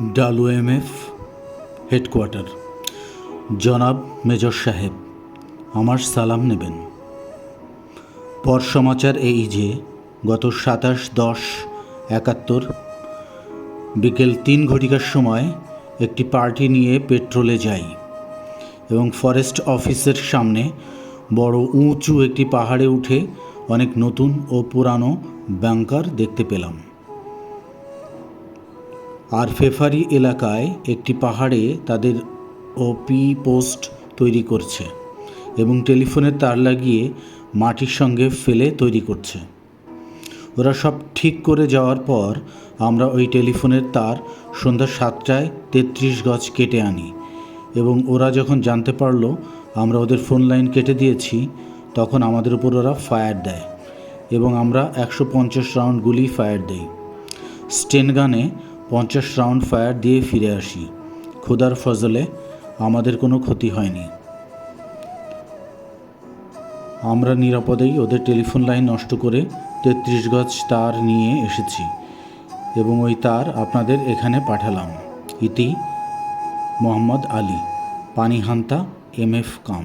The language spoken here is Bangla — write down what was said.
Dalu M F headquarter. জনাব মেজর সাহেব, আমার সালাম নেবেন। পর সমাচার এই যে, গত সাতাশ দশ একাত্তর বিকেল তিন ঘটিকার সময় একটি পার্টি নিয়ে পেট্রোলে যাই এবং ফরেস্ট অফিসের সামনে বড় উঁচু একটি পাহাড়ে উঠে অনেক নতুন ও পুরানো ব্যাংকার দেখতে পেলাম। আর ফেফারি এলাকায় একটি পাহাড়ে তাদের ওপি পোস্ট তৈরি করছে এবং টেলিফোনের তার লাগিয়ে মাটির সঙ্গে ফেলে তৈরি করছে। ওরা সব ঠিক করে যাওয়ার পর আমরা ওই টেলিফোনের তার সন্ধ্যা সাতটায় তেত্রিশ গজ কেটে আনি এবং ওরা যখন জানতে পারল আমরা ওদের ফোন লাইন কেটে দিয়েছি, তখন আমাদের উপর ওরা ফায়ার দেয় এবং আমরা একশো পঞ্চাশ রাউন্ড গুলি ফায়ার দেই। স্টেন গানে পঞ্চাশ রাউন্ড ফায়ার দিয়ে ফিরে আসি। খোদার ফজলে, আমাদের কোনো ক্ষতি হয়নি। আমরা নিরাপদেই ওদের টেলিফোন লাইন নষ্ট করে তেত্রিশ গজ তার নিয়ে এসেছি এবং ওই তার আপনাদের এখানে পাঠালাম। ইতি Mohammad Ali, Panihanta, M F camp.